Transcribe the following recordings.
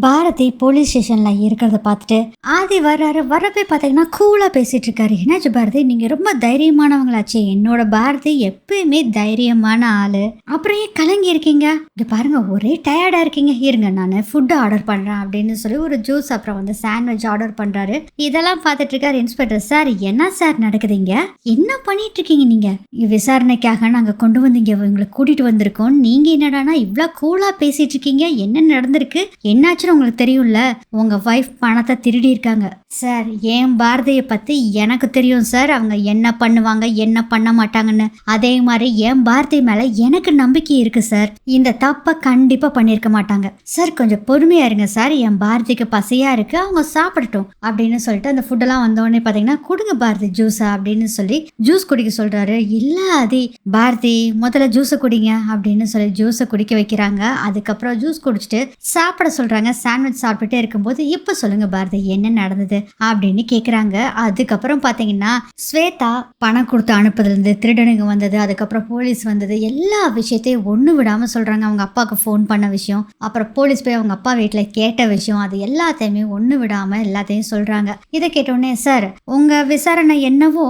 Bharathi police ஸ்டேஷன்ல இருக்கிறத பார்த்துட்டு ஆதி வர்றாரு. வரப்பே பார்த்தீங்கன்னா கூலா பேசிட்டு இருக்காரு. என்னாச்சு பாரதி? நீங்க ரொம்ப தைரியமானவங்களாச்சே. என்னோட பாரதி எப்பயுமே தைரியமான ஆளு. அப்புறம் ஏன் கலங்கி இருக்கீங்க? இங்க பாருங்க ஒரே டயர்டா இருக்கீங்க. இருங்க நான் ஃபுட் ஆர்டர் பண்றேன் அப்படின்னு சொல்லி ஒரு ஜூஸ் அப்புறம் வந்து சாண்ட்விச் ஆர்டர் பண்றாரு. இதெல்லாம் பார்த்துட்டு இருக்காரு இன்ஸ்பெக்டர் சார் என்ன சார் நடக்குதுங்க என்ன பண்ணிட்டு இருக்கீங்க நீங்க? விசாரணைக்காக நாங்க கொண்டு வந்து இங்க உங்களை கூட்டிட்டு வந்திருக்கோம். நீங்க என்னடானா இவ்வளோ கூலா பேசிட்டு இருக்கீங்க. என்ன நடந்திருக்கு? என்னாச்சுன்னு உங்களுக்கு தெரியும்ல உங்கள் வைஃப் பணத்தை திருடி இருக்காங்க. சார் என் பாரதியை பற்றி எனக்கு தெரியும் சார். அவங்க என்ன பண்ணுவாங்க என்ன பண்ண மாட்டாங்கன்னு. அதே மாதிரி என் பாரதி மேலே எனக்கு நம்பிக்கை இருக்குது சார். இந்த தப்பை கண்டிப்பாக பண்ணியிருக்க மாட்டாங்க. சார் கொஞ்சம் பொறுமையாக இருங்க சார். என் பாரதிக்கு பசியாக இருக்குது அவங்க சாப்பிடட்டும் அப்படின்னு சொல்லிட்டு அந்த ஃபுட்டெல்லாம் வந்தோடனே பார்த்தீங்கன்னா கொடுங்க பாரதி ஜூஸா அப்படின்னு சொல்லி ஜூஸ் குடிக்க சொல்கிறாரு இல்லை அது பாரதி முதல்ல ஜூஸை குடிங்க அப்படின்னு சொல்லி ஜூஸை குடிக்க வைக்கிறாங்க. அதுக்கப்புறம் ஜூஸ் குடிச்சிட்டு சாப்பிட சொல்கிறாங்க சாண்ட்விச் சாப்பிட்டுட்டே இருக்கும்போது இப்போ சொல்லுங்கள் பாரதி என்ன நடந்தது? அப்படின்னு கேட்குறாங்க அதுக்கப்புறம் பார்த்தீங்கன்னா ஸ்வேதா பணம் கொடுத்து அனுப்புதுலேருந்து திருடனுங்க வந்தது அதுக்கப்புறம் போலீஸ் வந்தது எல்லா விஷயத்தையும் ஒன்று விடாமல் சொல்கிறாங்க அவங்க அப்பாவுக்கு ஃபோன் பண்ண விஷயம் அப்புறம் போலீஸ் போய் அவங்க அப்பா வீட்டில் கேட்ட விஷயம் அது எல்லாத்தையுமே ஒன்று விடாமல் எல்லாத்தையும் சொல்கிறாங்க இதை கேட்டோடனே சார் உங்கள் விசாரணை என்னவோ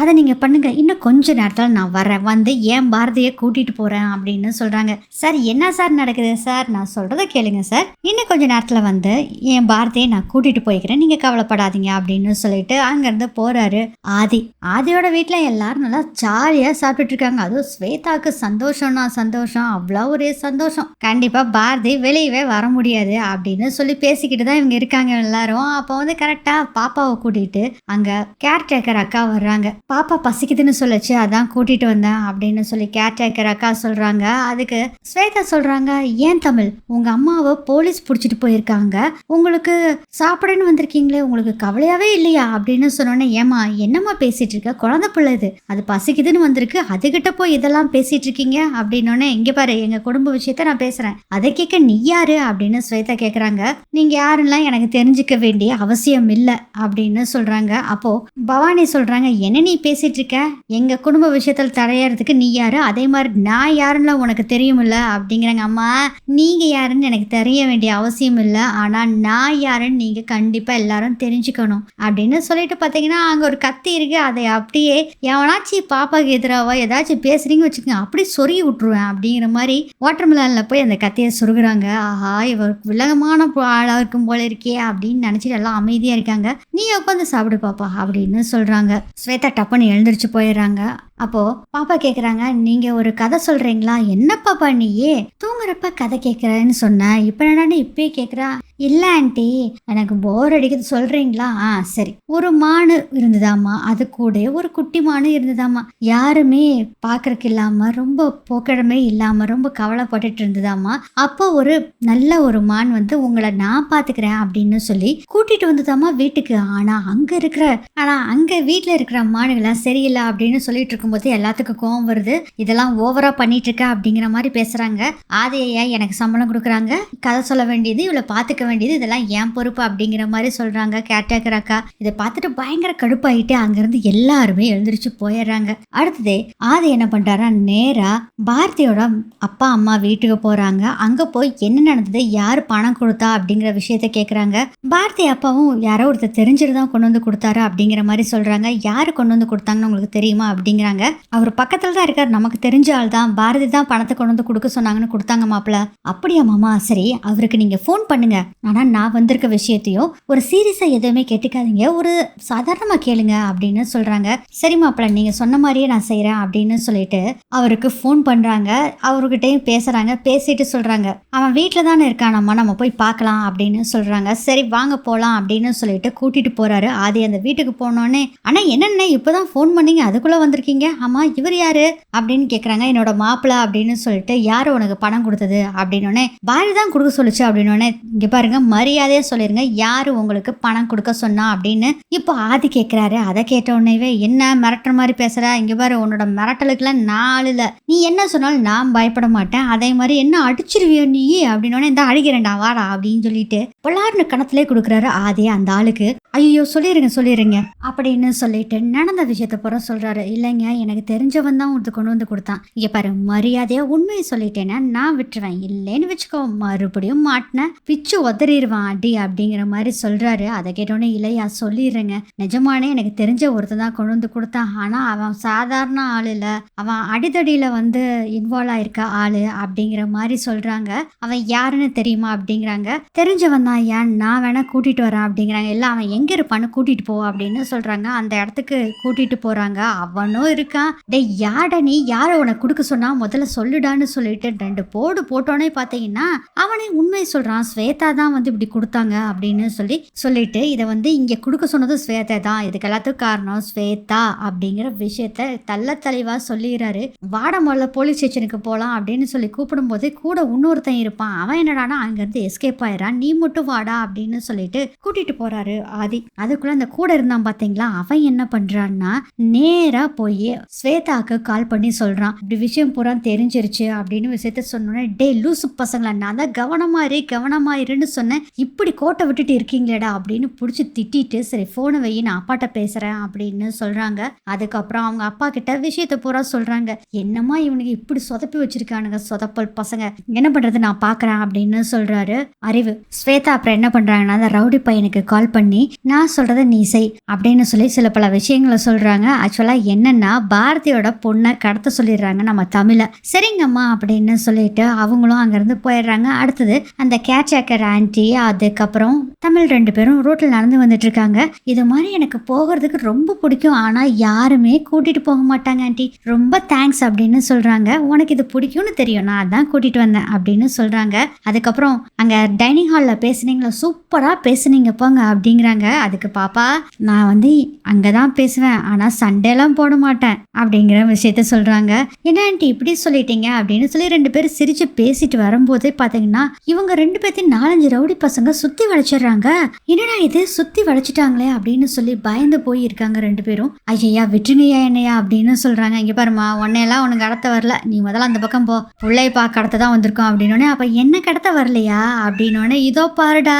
அதை நீங்கள் பண்ணுங்க. இன்னும் கொஞ்ச நேரத்தில் நான் வரேன். வந்து ஏன் பாரதியை கூட்டிகிட்டு போகிறேன் அப்படின்னு சொல்கிறாங்க சார் என்ன சார் நடக்குது? சார் நான் சொல்கிறத கேளுங்க சார். இன்னும் கொஞ்சம் நேரத்தில் வந்து என் பாரதியை நான் கூட்டிகிட்டு போய்க்கிறேன். நீங்கள் கவலைப்படாதீங்க அப்படின்னு சொல்லிட்டு அங்கேருந்து போகிறாரு ஆதி. ஆதியோட வீட்டில் எல்லாரும் நல்லா ஜாலியாக சாப்பிட்டுட்டு இருக்காங்க. அதுவும் ஸ்வேதாவுக்கு சந்தோஷம்னா சந்தோஷம். அவ்வளோ ஒரே சந்தோஷம். கண்டிப்பாக பாரதி வெளியவே வர முடியாது அப்படின்னு சொல்லி பேசிக்கிட்டு தான் இவங்க இருக்காங்க எல்லாரும். அப்போ வந்து கரெக்டாக பாப்பாவை கூட்டிகிட்டு அங்கே கேர் டேக்கர் அக்கா வர்றாங்க. பாப்பா பசிக்குதுன்னு சொல்லிச்சு அதான் கூட்டிட்டு வந்தேன் அப்படின்னு சொல்லி கேர்டேக்கர் அக்கா சொல்றாங்க. அதுக்கு ஸ்வேதா சொல்றாங்க ஏன் தமிழ்? உங்க அம்மாவை போலீஸ் பிடிச்சிட்டு போயிருக்காங்க. உங்களுக்கு சாப்பிடன்னு வந்திருக்கீங்களே உங்களுக்கு கவலையாவே இல்லையா? அப்படின்னு சொன்னோன்னே ஏமா என்னம்மா பேசிட்டு இருக்க? குழந்தை பிள்ளை இது. அது பசிக்குதுன்னு வந்திருக்கு. அதுகிட்ட போய் இதெல்லாம் பேசிட்டு இருக்கீங்க? அப்படின்னோடனே இங்க பாரு எங்க குடும்ப விஷயத்த நான் பேசுறேன். அதை கேட்க நீ யாரு? அப்படின்னு ஸ்வேதா கேக்குறாங்க. நீங்க யாருலாம் எனக்கு தெரிஞ்சுக்க வேண்டிய அவசியம் இல்லை. அப்படின்னு சொல்றாங்க. அப்போ பவானி சொல்றாங்க என்ன நீ பேசிட்டு இருக்க எங்க குடும்ப விஷயத்துல தடையறதுக்கு நீ யாரு? அதே மாதிரி நான் யாருன்னு உனக்கு தெரியுமில்ல? அப்படிங்கிறாங்க அம்மா நீங்க யாருன்னு எனக்கு தெரிய வேண்டிய அவசியம் இல்லை. ஆனா நான் யாருன்னு நீங்க கண்டிப்பா எல்லாரும் தெரிஞ்சுக்கணும். அப்படின்னு சொல்லிட்டு பாத்தீங்கன்னா அங்க ஒரு கத்தி இருக்கு. அதை அப்படியே எவனாச்சும் பாப்பாக்கு எதிராவா ஏதாச்சும் பேசுறீங்க வச்சுக்கோங்க அப்படி சொருகி விட்டுருவேன் அப்படிங்கிற மாதிரி வாட்டர் மிலான்ல போய் அந்த கத்தியை சொருகுறாங்க. ஆஹா இவர் வில்லங்கமான ஆளா இருக்கும் போல இருக்கே அப்படின்னு நினைச்சிட்டு எல்லாம் அமைதியா இருக்காங்க. நீ உட்காந்து சாப்பிடு பாப்பா அப்படின்னு சொல்றாங்க. ஸ்வேதா டப்புன்னு எழுந்திரிச்சு போயிடுறாங்க. அப்போது பாப்பா கேட்குறாங்க நீங்கள் ஒரு கதை சொல்கிறீங்களா என்ன பாப்பா நீயே தூங்குறப்ப கதை கேட்குறேன்னு சொன்னேன் இப்போ என்னடா இப்பயே கேட்குறா இல்லை ஆண்டி. எனக்கு போர் அடிக்குது. சொல்கிறீங்களா ஆ சரி. ஒரு மானு இருந்ததாம்மா. அது கூட ஒரு குட்டி மானு இருந்ததாம்மா. யாருமே பார்க்கறக்கு இல்லாமல் ரொம்ப போக்கிடமே இல்லாமல் ரொம்ப கவலைப்பட்டுட்டு இருந்ததாம்மா. அப்போ ஒரு நல்ல ஒரு மான் வந்து உங்களை நான் பார்த்துக்கிறேன் அப்படின்னு சொல்லி கூட்டிகிட்டு வந்ததாம்மா வீட்டுக்கு. ஆனால் அங்கே இருக்கிற ஆனால் அங்கே வீட்டில் இருக்கிற மானுங்களாம் சரியில்லை அப்படின்னு சொல்லிட்டு இருக்கும்போது எல்லாத்துக்கும் கோவம் வருது. இதெல்லாம் ஓவரா பண்ணிட்டு இருக்க அப்படிங்கிற மாதிரி பேசுறாங்க. ஆதையா எனக்கு சம்பளம் கொடுக்குறாங்க. கதை சொல்ல வேண்டியது இவளை பார்த்துக்க வேண்டியது இதெல்லாம் ஏன் பொறுப்பு அப்படிங்கிற மாதிரி சொல்றாங்க கேட்டேக்கர் அக்கா இதை பார்த்துட்டு பயங்கர கடுப்பாயிட்டு அங்கிருந்து எல்லாருமே எழுந்திரிச்சு போயிடுறாங்க. அடுத்தது ஆதி என்ன பண்றாரா நேரா பாரதியோட அப்பா அம்மா வீட்டுக்கு போறாங்க. அங்க போய் என்ன நடந்தது யார் பணம் கொடுத்தா அப்படிங்கிற விஷயத்த கேக்குறாங்க. பாரதி அப்பாவும் யாரோ ஒருத்தர் தெரிஞ்சுட்டு கொண்டு வந்து கொடுத்தாரு அப்படிங்கிற மாதிரி சொல்றாங்க. யாரு கொண்டு வந்து கொடுத்தாங்கன்னு உங்களுக்கு தெரியுமா அப்படிங்கிறாங்க. அவர் பக்கத்துல தான் இருக்கார். நமக்கு தெரிஞ்ச ஆள் தான். பாரதி தான் பணத்தை கொண்டு வந்து கொடுக்க சொன்னாங்கன்னு கொடுத்தாங்க மாப்பிள்ள. அப்படியா மாமா? சரி அவருக்கு நீங்க ஃபோன் பண்ணுங்க. ஆனா நான் வந்திருக்க விஷயத்தையும் ஒரு சீரியஸாக எதுவுமே கேட்டுக்காதீங்க. ஒரு சாதாரணமா கேளுங்க அப்படின்னு சொல்றாங்க. சரி மாப்பிள்ள நீங்க சொன்ன மாதிரியே நான் செய்கிறேன் அப்படின்னு சொல்லிட்டு அவருக்கு ஃபோன் பண்றாங்க. அவர்கிட்டையும் பேசுறாங்க. பேசிட்டு சொல்றாங்க. அவன் வீட்டில் தானே இருக்கானம்மா. நம்ம போய் பார்க்கலாம் அப்படின்னு சொல்றாங்க. சரி வாங்க போலாம் அப்படின்னு சொல்லிட்டு கூட்டிட்டு போறாரு. ஆதி அந்த வீட்டுக்கு போனோடனே ஆனா என்னென்ன இப்பதான் ஃபோன் பண்ணீங்க. அதுக்குள்ள வந்திருக்கீங்க. ஆமா இவர் யாரு? அப்படின்னு கேட்குறாங்க என்னோட மாப்பிள்ள அப்படின்னு சொல்லிட்டு யார் உனக்கு பணம் கொடுத்தது? அப்படின்னோடனே பாரி தான் கொடுக்க சொல்லுச்சு அப்படின்னோடனே இங்க பாருங்க மரியாதையே சொல்லிருங்க. யாரு உங்களுக்கு பணம் கொடுக்க சொன்னா? அப்படின்னு இப்போ ஆதி கேட்குறாரு அதை கேட்ட உடனேவே என்ன மிரட்டுற மாதிரி பேசுற? இங்க பாரு உன்னோட மிரட்டலுக்குலாம் நாலு நீ என்ன சொன்னாலும் நான் பயப்பட மாட்டேன். அதே மாதிரி என்ன அடிச்சிருவியோ நீ அப்படின்னோடனே இந்த அடிக்கிறேன்டா வாடா அப்படின்னு சொல்லிட்டு பொள்ளாருன்னு கணத்திலே கொடுக்குறாரு ஆதி அந்த ஆளுக்கு. ஐயோ சொல்லிருங்க சொல்லிடுங்க அப்படின்னு சொல்லிட்டு நடந்த விஷயத்த பூரா சொல்றாரு. இல்லைங்க எனக்கு தெரிஞ்சவன் தான் ஒருத்தர் கொண்டு வந்து கொடுத்தான். இங்கே பாரு மரியாதையாக உண்மையை சொல்லிட்டேன்னா நான் விட்டுருவேன். இல்லைன்னு வச்சுக்கோ மறுபடியும் மாட்டினேன் பிச்சு உதறிடுவான் அடி அப்படிங்கிற மாதிரி சொல்கிறாரு அதை கேட்டோன்னே இல்லையா சொல்லிடுறேங்க. நிஜமானே எனக்கு தெரிஞ்ச ஒருத்தன் தான் கொண்டு வந்து கொடுத்தான். ஆனால் அவன் சாதாரண ஆள் இல்லை. அவன் அடிதடியில் வந்து இன்வால்வ் ஆயிருக்க ஆள் அப்படிங்கிற மாதிரி சொல்கிறாங்க அவன் யாருன்னு தெரியுமா அப்படிங்கிறாங்க. தெரிஞ்சவன் தான் ஏன் நான் வேணா கூட்டிகிட்டு வரேன் அப்படிங்கிறாங்க. இல்லை அவன் எங்கே இருப்பான்னு கூட்டிகிட்டு போ அப்படின்னு சொல்கிறாங்க அந்த இடத்துக்கு கூட்டிகிட்டு போகிறாங்க அவனும் இருக்கான் டேய் யாட நீ? யாரை உனக்கு கொடுக்க சொன்னா? முதல்ல சொல்லுடான்னு சொல்லிட்டு ரெண்டு போடு போட்டோன்னே பார்த்தீங்கன்னா அவனே உண்மை சொல்றான். ஸ்வேதா தான் வந்து இப்படி கொடுத்தாங்க அப்படின்னு சொல்லி சொல்லிட்டு இதை வந்து இங்க கொடுக்க சொன்னதும் ஸ்வேதா தான். இதுக்கு எல்லாத்துக்கும் காரணம் ஸ்வேதா அப்படிங்கிற விஷயத்த தள்ள தலைவா சொல்லிடுறாரு. வாட முதல்ல போலீஸ் ஸ்டேஷனுக்கு போகலாம் அப்படின்னு சொல்லி கூப்பிடும்போது கூட இன்னொருத்தன் இருப்பான். அவன் என்னடானா அங்கேருந்து எஸ்கேப் ஆயிடறான். நீ மட்டும் வாடா அப்படின்னு சொல்லிட்டு கூட்டிட்டு போறாரு ஆதி. அதுக்குள்ள அந்த கூட இருந்தான் பாத்தீங்களா? அவன் என்ன பண்றான்னா நேரா போய் ஸ்வேதாக்கு கால் பண்ணி சொல்றான். இப்படி விஷயம் பூரா தெரிஞ்சிருச்சு அப்படின்னு விஷயத்த சொன்னோன்னே டே லூசு பசங்களா நான் தான் கவனமாக இரு கவனமாக இருன்னு சொன்னேன். இப்படி கோட்டை விட்டுட்டு இருக்கீங்களேடா அப்படின்னு பிடிச்சி திட்டிட்டு சரி போனை வை நான் அப்பாட்ட பேசுறேன் அப்படின்னு சொல்றாங்க. அதுக்கப்புறம் அவங்க அப்பா கிட்ட விஷயத்த பூரா சொல்றாங்க. என்னம்மா இவனுக்கு இப்படி சொதப்பி வச்சிருக்கானுங்க சொதப்பல் பசங்க. என்ன பண்றது நான் பாக்குறேன் அப்படின்னு சொல்றாரு. அறிவு. ஸ்வேதா அப்புறம் என்ன பண்றாங்கன்னா அந்த ரவுடி பையனுக்கு கால் பண்ணி நான் சொல்றத நீ செய் அப்படின்னு சொல்லி சில பல விஷயங்களை சொல்றாங்க. ஆக்சுவலா என்னன்னா பாரதியோட பொண்ணை கடத்த சொல்லிடுறாங்க நம்ம தமிழ. சரிங்கம்மா அப்படின்னு சொல்லிட்டு அவங்களும் அங்கேருந்து போயிடுறாங்க. அடுத்தது அந்த கேட்சேக்கர் ஆன்டி அதுக்கப்புறம் தமிழ் ரெண்டு பேரும் ரோட்டில் நடந்து வந்துட்டு இருக்காங்க இது மாதிரி எனக்கு போகிறதுக்கு ரொம்ப பிடிக்கும். ஆனால் யாருமே கூட்டிகிட்டு போக மாட்டாங்க ஆன்ட்டி ரொம்ப தேங்க்ஸ் அப்படின்னு சொல்கிறாங்க உனக்கு இது பிடிக்கும்னு தெரியும். நான் அதான் கூட்டிகிட்டு வந்தேன் அப்படின்னு சொல்கிறாங்க அதுக்கப்புறம் அங்கே டைனிங் ஹாலில் பேசுனீங்களா? சூப்பராக பேசுனீங்க போங்க அப்படிங்கிறாங்க. அதுக்கு பாப்பா நான் வந்து அங்கே தான் பேசுவேன். ஆனால் சண்டேலாம் போட மாட்டேன். அப்படிங்கிற விஷயத்த சொல்றாங்க. என்ன ஆன்ட்டி இப்படி சொல்லிட்டீங்க? அப்படின்னு சொல்லி ரெண்டு பேரும் சிரிச்சு பேசிட்டு வரும்போதே பாத்தீங்கன்னா இவங்க ரெண்டு பேர்த்தையும் நாலஞ்சு ரவுடி பசங்க சுத்தி வளைச்சிடுறாங்க. என்னடா இது? சுத்தி வளைச்சிட்டாங்களே? அப்படின்னு சொல்லி பயந்து போயிருக்காங்க ரெண்டு பேரும். ஐயா விட்டுருங்கய்யா என்னையா? அப்படின்னு சொல்றாங்க. இங்க பாருமா உன்னையெல்லாம் உனக்கு கடத்த வரல. நீ முதல்ல அந்த பக்கம் போ. பிள்ளை பா கடத்த தான் வந்திருக்கோம் அப்படின்னோடனே அப்ப என்ன கடத்த வரலையா? அப்படின்னோடனே இதோ பாருடா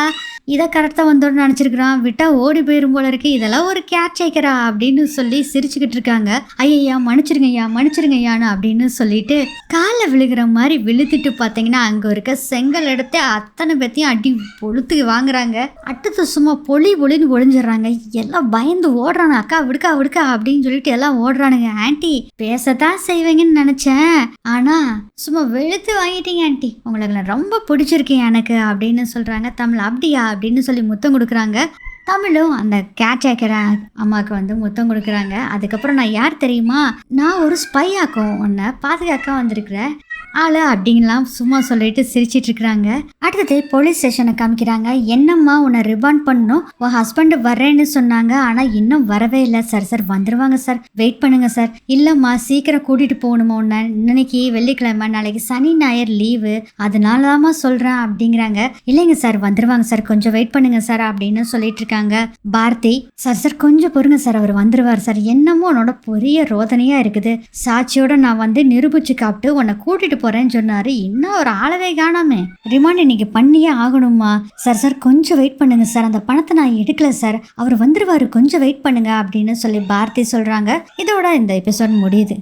இதை கரெக்டாக வந்தோன்னு நினச்சிருக்கிறான். விட்டா ஓடி போயிரும் போல இருக்கு. இதெல்லாம் ஒரு கேட் சேக்கரா அப்படின்னு சொல்லி சிரிச்சுக்கிட்டு இருக்காங்க. ஐயா மன்னிச்சிருங்கய்யா மன்னிச்சிருங்கய்யான்னு அப்படின்னு சொல்லிட்டு காலில் விழுகிற மாதிரி விழுத்துட்டு பார்த்தீங்கன்னா அங்கே இருக்க செங்கல் எடுத்து அத்தனை பேத்தையும் அடி பொழுத்து வாங்குறாங்க. அடுத்து சும்மா பொலி பொலின்னு ஒளிஞ்சிடுறாங்க. எல்லாம் பயந்து ஓடுறானு அக்கா விடுக்கா விடுக்கா அப்படின்னு சொல்லிட்டு எல்லாம் ஓடுறானுங்க. ஆண்டி பேசத்தான் செய்வீங்கன்னு நினச்சேன். ஆனால் சும்மா வெளுத்து வாங்கிட்டீங்க ஆன்ட்டி உங்களுக்கு நான் ரொம்ப பிடிச்சிருக்கு எனக்கு அப்படின்னு சொல்கிறாங்க தமிழ் அப்படியா? அப்படின்னு சொல்லி முத்தம் கொடுக்குறாங்க. தமிழும் அந்த கேட் கேட்குற அம்மாவுக்கு வந்து முத்தம் கொடுக்குறாங்க. அதுக்கப்புறம் நான் யார் தெரியுமா? நான் ஒரு ஸ்பை ஆக்கும். உன்னை பாதுகாக்க வந்திருக்கிறேன். ஆளு அப்படின்லாம் சும்மா சொல்லிட்டு சிரிச்சிட்டு இருக்கிறாங்க அடுத்தது போலீஸ் ஸ்டேஷனை காமிக்கிறாங்க. என்னம்மா உன்னை ரிபாண்ட் பண்ணணும்? உன் ஹஸ்பண்ட் வர்றேன்னு சொன்னாங்க. ஆனா இன்னும் வரவே இல்லை சார் சார் வந்துருவாங்க சார் வெயிட் பண்ணுங்க சார் இல்லம்மா சீக்கிரம் கூட்டிட்டு போகணுமா உன்ன? இன்னைக்கு வெள்ளிக்கிழமை நாளைக்கு சனி ஞாயிறு லீவு அதனால தான்மா சொல்றேன் அப்படிங்கிறாங்க. இல்லைங்க சார் வந்துருவாங்க சார் கொஞ்சம் வெயிட் பண்ணுங்க சார் அப்படின்னு சொல்லிட்டு இருக்காங்க பாரதி சார் சார் கொஞ்சம் பொறுங்க சார் அவர் வந்துருவார் சார் என்னமோ உன்னோட பெரிய ரோதனையா இருக்குது. சாட்சியோட நான் வந்து நிரூபிச்சு காப்பிட்டு உன்னை கூட்டிட்டு போறேன்னு சொன்னாரு. இன்னும் ஒரு ஆளவே காணாமே. ரிமாண்ட் இன்னைக்கு பண்ணியே ஆகணுமா? சார் சார் கொஞ்சம் வெயிட் பண்ணுங்க சார் அந்த பணத்தை நான் எடுக்கல சார் அவர் வந்துருவாரு கொஞ்சம் வெயிட் பண்ணுங்க அப்படின்னு சொல்லி பாரதி சொல்றாங்க. இதோட இந்த எபிசோட் முடியுது.